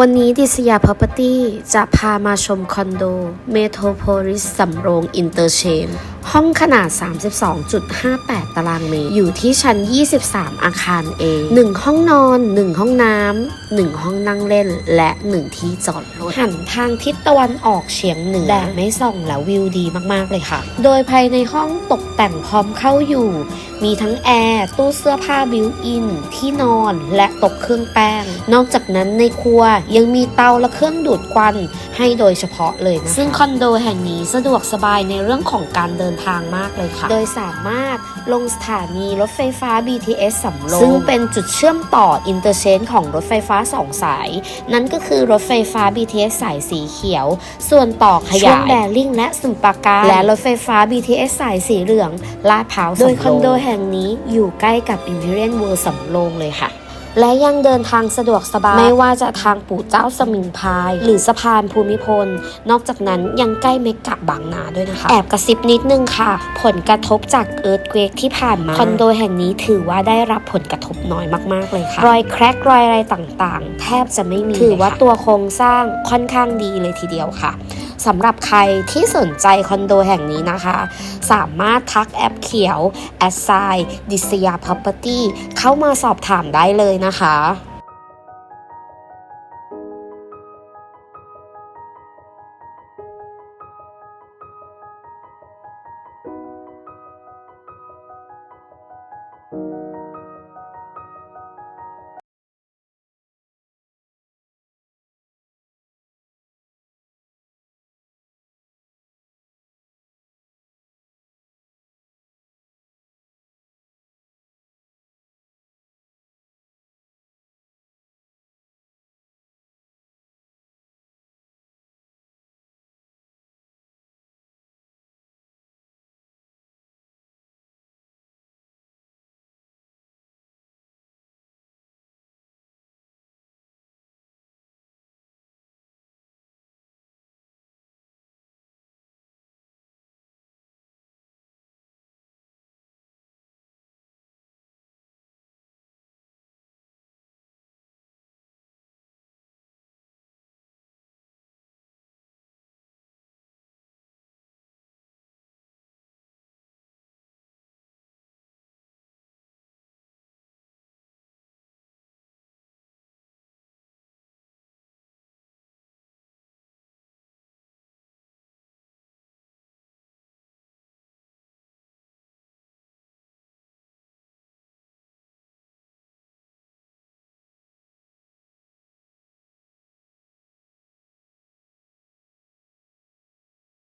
วันนี้ดิสยา Property จะพามาชมคอนโดเมโทรโพลิสสำโรงอินเตอร์เชน ห้องขนาด 32.58 ตารางเมตร อยู่ที่ชั้น 23 อาคาร A 1 ห้องนอน 1 ห้องน้ำ 1 ห้องนั่งเล่น และ 1 ที่จอดรถ หันทางทิศตะวันออกเฉียงเหนือแดดไม่ส่องและวิวดีมากๆเลยค่ะ โดยภายในห้องตกแต่งพร้อมเข้าอยู่ มีทั้งแอร์ ตู้เสื้อผ้าบิวอิน ที่นอน และตกเครื่องแป้ง นอกจากนั้นในครัวยังมีเตาและเครื่องดูดควันให้โดยเฉพาะเลยนะซึ่งคอนโดแห่งนี้สะดวกสบายในเรื่องของการเดินทางมากเลยค่ะ โดยสามารถลงสถานีรถไฟฟ้า BTS สำโรงซึ่งเป็นจุดเชื่อมต่ออินเตอร์เชนของรถไฟฟ้าสองสาย นั่นก็คือรถไฟฟ้า BTS สายสีเขียว ส่วนต่อขยายช่วงแบริ่งและสมุทรปราการและรถไฟฟ้า BTS สายสีเหลืองลาดพร้าวโดยคอนโดแห่งนี้อยู่ใกล้กับ Imperial World สำโรงเลยค่ะ และยังเดินทางสะดวกสบาย ไม่ว่าจะทางปู่เจ้าสมิงพราย หรือสะพานภูมิพล นอกจากนั้นยังใกล้เมกะบางนาด้วยนะคะ แอบกระซิบนิดนึงค่ะ ผลกระทบจากเอิร์ธเควกที่ผ่านมา คอนโดแห่งนี้ถือว่าได้รับผลกระทบน้อยมากๆเลยค่ะ รอยแครกรอยอะไรต่างๆ แทบจะไม่มีถือว่าตัวโครงสร้างค่อนข้างดีเลยทีเดียวค่ะ สำหรับใครที่สนใจคอนโดแห่งนี้นะคะ สามารถทักแอปเขียว a s s i g n ดิสยา Property เข้ามาสอบถามได้เลยนะคะ